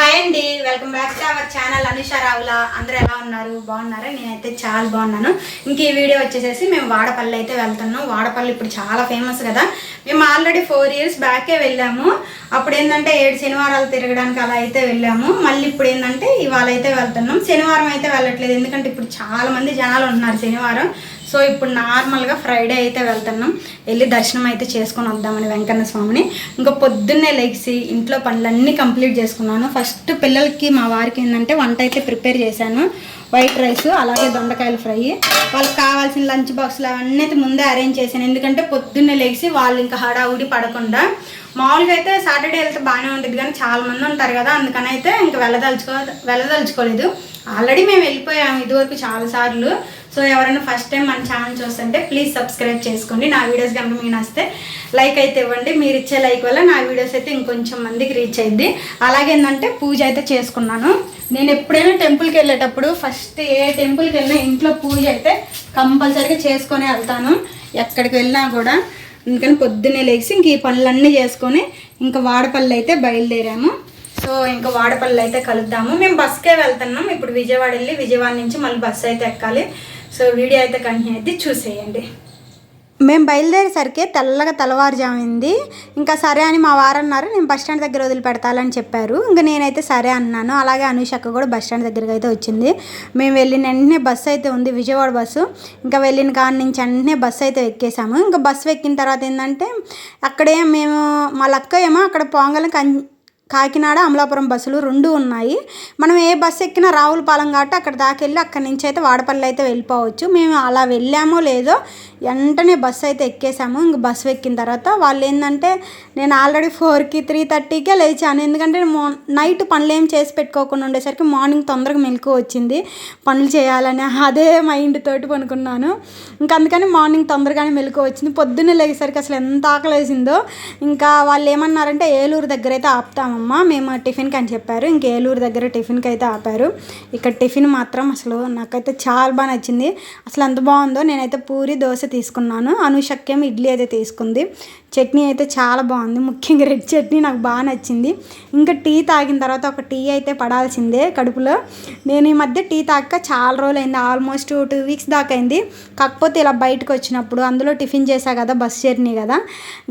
Hi అండి welcome back to our channel Anusha Ravula. అందరూ ఎలా ఉన్నారు? బాగున్నారా? నేనైతే చాలా బాగున్నాను. ఇంక ఈ వీడియో వచ్చేసేసి మేము వాడపల్లి అయితే వెళ్తున్నాం. వాడపల్లి ఇప్పుడు చాలా ఫేమస్ కదా. మేము ఆల్రెడీ ఫోర్ ఇయర్స్ బ్యాకే వెళ్ళాము. అప్పుడు ఏంటంటే ఏడు శనివారాలు తిరగడానికి అలా అయితే వెళ్ళాము. మళ్ళీ ఇప్పుడు ఏంటంటే ఇవాళ అయితే వెళ్తున్నాం. శనివారం అయితే వెళ్ళట్లేదు. ఎందుకంటే ఇప్పుడు చాలా మంది జనాలు ఉంటున్నారు శనివారం. సో ఇప్పుడు నార్మల్గా ఫ్రైడే అయితే వెళ్తున్నాం. వెళ్ళి దర్శనం అయితే చేసుకొని వద్దామని వెంకన్న స్వామిని. ఇంకా పొద్దున్నే లెగిసి ఇంట్లో పనులన్నీ కంప్లీట్ చేసుకున్నాను. ఫస్ట్ పిల్లలకి మా వారికి ఏంటంటే వంట అయితే ప్రిపేర్ చేశాను. వైట్ రైస్ అలాగే దొండకాయలు ఫ్రై. వాళ్ళకి కావాల్సిన లంచ్ బాక్స్లు అవన్నీ అయితే ముందే అరేంజ్ చేశాను. ఎందుకంటే పొద్దున్నే లేచి వాళ్ళు ఇంకా హడావుడి పడకుండా. మామూలుగా అయితే సాటర్డే వెళ్తే బాగానే ఉంటుంది. కానీ చాలామంది ఉంటారు కదా అందుకని అయితే ఇంకా వెళ్ళదలుచుకో వెళ్ళదలుచుకోలేదు. ఆల్రెడీ మేము వెళ్ళిపోయాము ఇదివరకు చాలాసార్లు సో ఎవరైనా ఫస్ట్ టైం మన ఛానల్ చూస్తుంటే ప్లీజ్ సబ్స్క్రైబ్ చేసుకోండి. నా వీడియోస్ కనుక మీకు నచ్చితే లైక్ అయితే ఇవ్వండి. మీరు ఇచ్చే లైక్ వల్ల నా వీడియోస్ అయితే ఇంకొంచెం మందికి రీచ్ అయింది అలాగే ఏంటంటే పూజ అయితే చేసుకున్నాను. నేను ఎప్పుడైనా టెంపుల్కి వెళ్ళేటప్పుడు ఫస్ట్ ఏ టెంపుల్కి వెళ్ళినా ఇంట్లో పూజ అయితే కంపల్సరీగా చేసుకొని వెళ్తాను. ఎక్కడికి వెళ్ళినా కూడా. అందుకని పొద్దున్నే లేచి ఇంక ఈ పనులన్నీ చేసుకొని ఇంకా వాడపల్లి అయితే బయలుదేరాము. సో ఇంకా వాడపల్లి అయితే కలుద్దాము. మేము బస్కే వెళ్తున్నాం. ఇప్పుడు విజయవాడ వెళ్ళి విజయవాడ నుంచి మళ్ళీ బస్సు అయితే ఎక్కాలి. సో వీడియో అయితే కంటిన్యూ అయితే చూసేయండి. మేము బయలుదేరేసరికి తెల్లగా తెల్లవారుజామైంది. ఇంకా సరే అని మా వారు అన్నారు నేను బస్ స్టాండ్ దగ్గర వదిలిపెడతాలని చెప్పారు. ఇంకా నేనైతే సరే అన్నాను. అలాగే అనుషక్క కూడా బస్ స్టాండ్ దగ్గరికి అయితే వచ్చింది. మేము వెళ్ళిన వెంటనే బస్సు అయితే ఉంది విజయవాడ బస్సు. ఇంకా వెళ్ళిన కాడి నుంచి వెంటనే బస్సు అయితే ఎక్కేసాము. ఇంకా బస్సు ఎక్కిన తర్వాత ఏంటంటే అక్కడే మేము మా లక్క ఏమో అక్కడ పొంగల్ కం కాకినాడ అమలాపురం బస్సులు రెండు ఉన్నాయి. మనం ఏ బస్సు ఎక్కినా రావులపాలెం కాబట్టి అక్కడ దాకా వెళ్ళి అక్కడి నుంచి అయితే వాడపల్లి అయితే వెళ్ళిపోవచ్చు. మేము అలా వెళ్ళామో లేదో వెంటనే బస్సు అయితే ఎక్కేసాము. ఇంక బస్సు ఎక్కిన తర్వాత వాళ్ళు ఏంటంటే నేను ఆల్రెడీ ఫోర్కి త్రీ థర్టీకే లేచాను. ఎందుకంటే మో నైట్ పనులు ఏం చేసి పెట్టుకోకుండా ఉండేసరికి మార్నింగ్ తొందరగా మెలకు వచ్చింది. పనులు చేయాలని అదే మైండ్ తోటి పనుకున్నాను. ఇంకా అందుకని మార్నింగ్ తొందరగానే మెలకు వచ్చింది. పొద్దున్నే లేచేసరికి అసలు ఎంత ఆకలేసిందో. ఇంకా వాళ్ళు ఏమన్నారంటే ఏలూరు దగ్గర అయితే ఆపుతాము. అమ్మ మేము టిఫిన్కి అని చెప్పారు. ఇంక ఏలూరు దగ్గర టిఫిన్కి అయితే ఆపారు. ఇక్కడ టిఫిన్ మాత్రం అసలు నాకైతే చాలా బాగా నచ్చింది. అసలు ఎంత బాగుందో నేనైతే పూరి దోశ తీసుకున్నాను. అనుషక్యం ఇడ్లీ అయితే తీసుకుంది. చట్నీ అయితే చాలా బాగుంది. ముఖ్యంగా రెడ్ చట్నీ నాకు బాగా నచ్చింది. ఇంకా టీ తాగిన తర్వాత ఒక టీ అయితే పడాల్సిందే కడుపులో. నేను ఈ మధ్య టీ తాగక చాలా రోజులు అయింది ఆల్మోస్ట్ టూ వీక్స్ దాకా అయింది. కాకపోతే ఇలా బయటకు వచ్చినప్పుడు అందులో టిఫిన్ చేశా కదా బస్ జర్నీ కదా.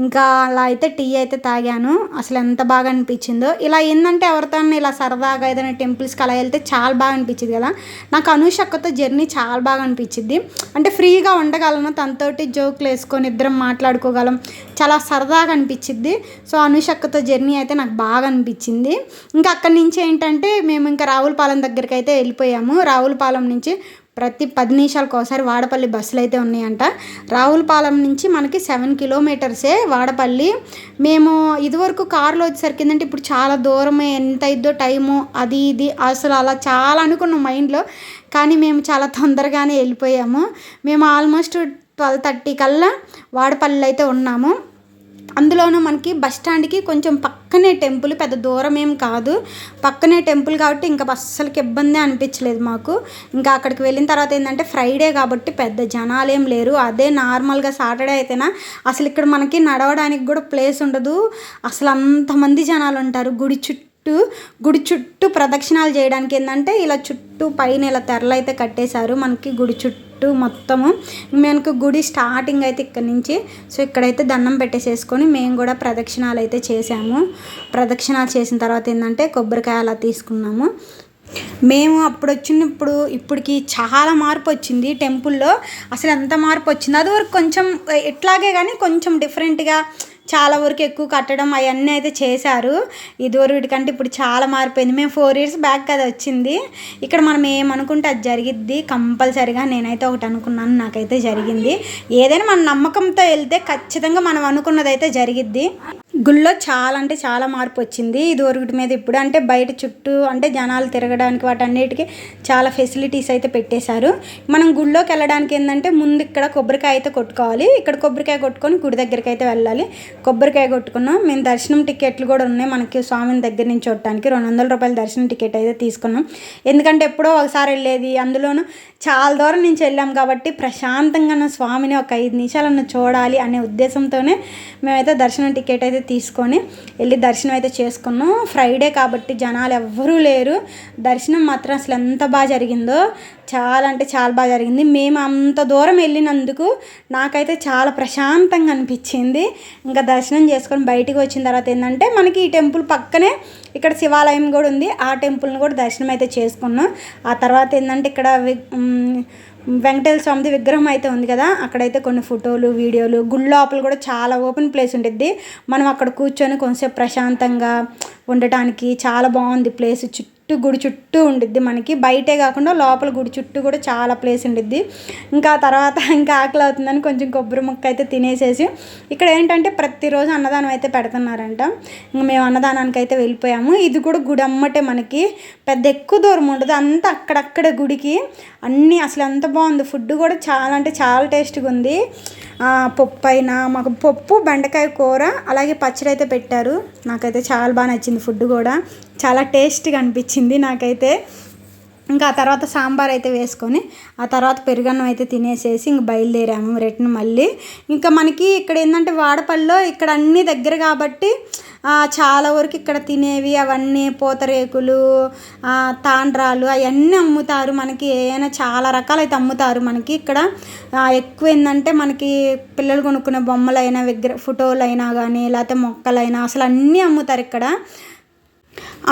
ఇంకా అలా అయితే టీ అయితే తాగాను. అసలు ఎంత బాగా అనిపించింది ఇలా ఏంటంటే ఎవరితో ఇలా సరదాగా ఏదైనా టెంపుల్స్కి అలా వెళ్తే చాలా బాగా అనిపించింది కదా? నాకు అనుషక్కతో జర్నీ చాలా బాగా అనిపించింది అంటే ఫ్రీగా ఉండగలను తనతోటి జోకులు వేసుకొని ఇద్దరం మాట్లాడుకోగలం. చాలా సరదాగా అనిపించింది సో అనుషక్కతో జర్నీ అయితే నాకు బాగా అనిపించింది. ఇంకా అక్కడి నుంచి ఏంటంటే మేము ఇంకా రావులపాలెం దగ్గరికి అయితే వెళ్ళిపోయాము. రావులపాలెం నుంచి ప్రతి పది నిమిషాలకు ఒకసారి వాడపల్లి బస్సులు అయితే ఉన్నాయంట. రావులపాలెం నుంచి మనకి సెవెన్ కిలోమీటర్సే వాడపల్లి. మేము ఇదివరకు కారులో వచ్చేసరికి ఏంటంటే ఇప్పుడు చాలా దూరమే ఎంత అయిద్దో టైము అది ఇది అసలు అలా చాలా అనుకున్నాం మైండ్లో. కానీ మేము చాలా తొందరగానే వెళ్ళిపోయాము. మేము ఆల్మోస్ట్ ట్వెల్వ్ థర్టీ కల్లా వాడపల్లి అయితే ఉన్నాము. అందులోనూ మనకి బస్ స్టాండ్కి కొంచెం పక్క పక్కనే టెంపుల్ పెద్ద దూరం ఏం కాదు. పక్కనే టెంపుల్ కాబట్టి ఇంకా అస్సలకి ఇబ్బంది అనిపించలేదు మాకు. ఇంకా అక్కడికి వెళ్ళిన తర్వాత ఏంటంటే ఫ్రైడే కాబట్టి పెద్ద జనాలు ఏం లేరు. అదే నార్మల్గా సాటర్డే అయితేనా అసలు ఇక్కడ మనకి నడవడానికి కూడా ప్లేస్ ఉండదు. అసలు అంతమంది జనాలు ఉంటారు. గుడి చుట్టూ చుట్టూ గుడి చుట్టూ ప్రదక్షిణాలు చేయడానికి ఏంటంటే ఇలా చుట్టూ పైన ఇలా తెరలు అయితే కట్టేశారు. మనకి గుడి చుట్టూ మొత్తము. మనకు గుడి స్టార్టింగ్ అయితే ఇక్కడ నుంచి సో ఇక్కడైతే దండం పెట్టేసేసుకొని మేము కూడా ప్రదక్షిణాలు అయితే చేసాము ప్రదక్షిణాలు చేసిన తర్వాత ఏంటంటే కొబ్బరికాయ అలా తీసుకున్నాము. మేము అప్పుడు వచ్చినప్పుడు ఇప్పటికి చాలా మార్పు వచ్చింది. టెంపుల్లో అసలు ఎంత మార్పు వచ్చింది? అది వరకు కొంచెం ఇట్లాగే కానీ కొంచెం డిఫరెంట్గా చాలా వరకు ఎక్కువ కట్టడం అవన్నీ అయితే చేశారు. ఇదివరకు వీటికంటే ఇప్పుడు చాలా మారిపోయింది. మేము ఫోర్ ఇయర్స్ బ్యాక్ కదా వచ్చింది. ఇక్కడ మనం ఏమనుకుంటే అది జరిగిద్ది. కంపల్సరిగా నేనైతే ఒకటి అనుకున్నాను. నాకైతే జరిగింది. ఏదైనా మన నమ్మకంతో వెళ్తే ఖచ్చితంగా మనం అనుకున్నదైతే జరిగిద్ది. గుళ్ళో చాలా అంటే చాలా మార్పు వచ్చింది. ఇదివరకటి మీద ఇప్పుడు అంటే బయట చుట్టూ అంటే జనాలు తిరగడానికి వాటన్నిటికీ చాలా ఫెసిలిటీస్ అయితే పెట్టేశారు. మనం గుళ్ళోకి వెళ్ళడానికి ఏంటంటే ముందు ఇక్కడ కొబ్బరికాయ అయితే కొట్టుకోవాలి. ఇక్కడ కొబ్బరికాయ కొట్టుకొని గుడి దగ్గరికి అయితే వెళ్ళాలి. కొబ్బరికాయ కొట్టుకున్నాం. మేము దర్శనం టికెట్లు కూడా ఉన్నాయి మనకి స్వామిని దగ్గర నుంచి చూడటానికి. రెండు వందల రూపాయల దర్శనం టికెట్ అయితే తీసుకున్నాం. ఎందుకంటే ఎప్పుడో ఒకసారి వెళ్ళేది. అందులోనూ చాలా దూరం నుంచి వెళ్ళాం కాబట్టి ప్రశాంతంగా నా స్వామిని ఒక ఐదు నిమిషాలను చూడాలి అనే ఉద్దేశంతోనే మేమైతే దర్శనం టికెట్ అయితే తీసుకొని వెళ్ళి దర్శనం అయితే చేసుకున్నాం. ఫ్రైడే కాబట్టి జనాలు ఎవ్వరూ లేరు. దర్శనం మాత్రం అసలు ఎంత బాగా జరిగిందో చాలా అంటే చాలా బాగా జరిగింది. మేము అంత దూరం వెళ్ళినందుకు నాకైతే చాలా ప్రశాంతంగా అనిపించింది. ఇంకా దర్శనం చేసుకొని బయటికి వచ్చిన తర్వాత ఏంటంటే మనకి ఈ టెంపుల్ పక్కనే ఇక్కడ శివాలయం కూడా ఉంది. ఆ టెంపుల్ని కూడా దర్శనం అయితే చేసుకున్నాం. ఆ తర్వాత ఏంటంటే ఇక్కడ వెంకటేశ్వర స్వామిది విగ్రహం అయితే ఉంది కదా అక్కడైతే కొన్ని ఫోటోలు వీడియోలు గుడి లోపల కూడా చాలా ఓపెన్ ప్లేస్ ఉంటుంది మనం అక్కడ కూర్చొని కొంచెంసేపు ప్రశాంతంగా ఉండటానికి చాలా బాగుంది ప్లేస్ చుట్టూ చుట్టూ గుడి చుట్టూ ఉండిద్ది మనకి. బయటే కాకుండా లోపల గుడి చుట్టూ కూడా చాలా ప్లేస్ ఉండిద్ది. ఇంకా తర్వాత ఇంకా ఆకలి అవుతుందని కొంచెం కొబ్బరి ముక్క అయితే తినేసేసి ఇక్కడ ఏంటంటే ప్రతిరోజు అన్నదానం అయితే పెడుతున్నారంట. ఇంక మేము అన్నదానానికి అయితే వెళ్ళిపోయాము. ఇది కూడా గుడి అమ్మటే మనకి. పెద్ద ఎక్కువ దూరం ఉండదు. అంతా అక్కడక్కడ గుడికి అన్నీ అసలు ఎంత బాగుంది. ఫుడ్ కూడా చాలా అంటే చాలా టేస్ట్గా ఉంది. పప్పు అయినా మాకు పప్పు బెండకాయ కూర అలాగే పచ్చడి అయితే పెట్టారు. నాకైతే చాలా బాగా నచ్చింది ఫుడ్ కూడా. చాలా టేస్ట్గా అనిపించింది నాకైతే. ఇంకా ఆ తర్వాత సాంబార్ అయితే వేసుకొని ఆ తర్వాత పెరుగన్నం అయితే తినేసేసి ఇంక బయలుదేరాము రిటర్న్ మళ్ళీ. ఇంకా మనకి ఇక్కడ ఏంటంటే వాడపల్లిలో ఇక్కడ అన్నీ దగ్గర కాబట్టి చాలా వరకు ఇక్కడ తినేవి అవన్నీ పూతరేకులు తాండ్రాలు అవన్నీ అమ్ముతారు మనకి. ఏమైనా చాలా రకాలైతే అమ్ముతారు మనకి. ఇక్కడ ఎక్కువ ఏంటంటే మనకి పిల్లలు కొనుక్కునే బొమ్మలైనా విగ్రహ ఫోటోలైనా కానీ లేకపోతే మొక్కలైనా అసలు అన్నీ అమ్ముతారు ఇక్కడ.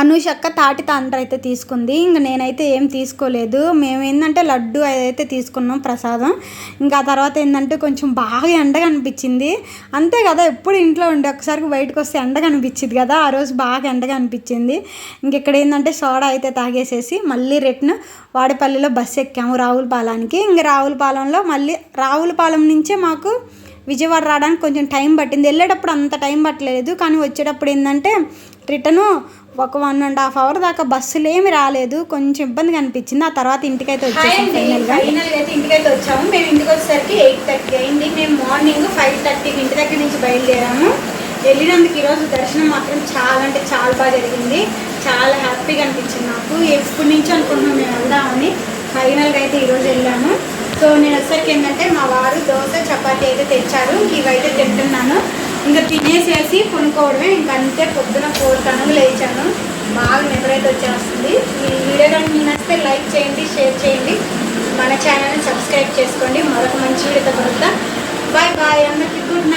అనుషక్క తాటి తండ్రి అయితే తీసుకుంది. ఇంక నేనైతే ఏం తీసుకోలేదు. మేము ఏంటంటే లడ్డు అయితే తీసుకున్నాం ప్రసాదం. ఇంకా ఆ తర్వాత ఏంటంటే కొంచెం బాగా ఎండ కనిపించింది అంతే కదా ఎప్పుడు ఇంట్లో ఉండే ఒకసారి బయటకు వస్తే ఎండ కనిపించింది కదా ఆ రోజు బాగా ఎండ కనిపించింది ఇంక ఇక్కడ ఏంటంటే సోడా అయితే తాగేసేసి మళ్ళీ రిటర్న్ వాడపల్లిలో బస్సు ఎక్కాము రావులపాలానికి. ఇంక రావులపాలెంలో మళ్ళీ రావులపాలెం నుంచే మాకు విజయవాడ రావడానికి కొంచెం టైం పట్టింది. వెళ్ళేటప్పుడు అంత టైం పట్టలేదు. కానీ వచ్చేటప్పుడు ఏంటంటే రిటర్ను ఒక వన్ అండ్ హాఫ్ అవర్ దాకా బస్సులు ఏమి రాలేదు. కొంచెం ఇబ్బందిగా అనిపించింది. ఆ తర్వాత ఇంటికైతే ఫైనల్గా. ఫైనల్గా అయితే ఇంటికైతే వచ్చాము. మేము ఇంటికి వచ్చేసరికి ఎయిట్ థర్టీ అయింది. మేము మార్నింగ్ ఫైవ్ థర్టీకి ఇంటి దగ్గర నుంచి బయలుదేరాము. వెళ్ళినందుకు ఈరోజు దర్శనం మాత్రం చాలా అంటే చాలా బాగా జరిగింది. చాలా హ్యాపీగా అనిపించింది నాకు. ఎప్పటి నుంచి అనుకుంటున్నాం మేము వెళ్దామని. ఫైనల్గా అయితే ఈరోజు వెళ్ళాము. సో నేను వచ్చేసరికి ఏంటంటే మా వారు దోశ చపాతి అయితే తెచ్చారు. ఇవైతే తింటున్నాను. ఇంకా తినేసేసి కొనుక్కోవడమే ఇంక అంతే పొద్దున ఫోర్ కనులు లేచాను. బాగా నిద్రైతే వచ్చేస్తుంది. ఈ వీడియో కనుక మీ నచ్చితే లైక్ చేయండి షేర్ చేయండి. మన ఛానల్ని సబ్స్క్రైబ్ చేసుకోండి. మరొక మంచి వీడియోతో కలుద్దాం. Bye bye. అందరికీ గుడ్ నైట్.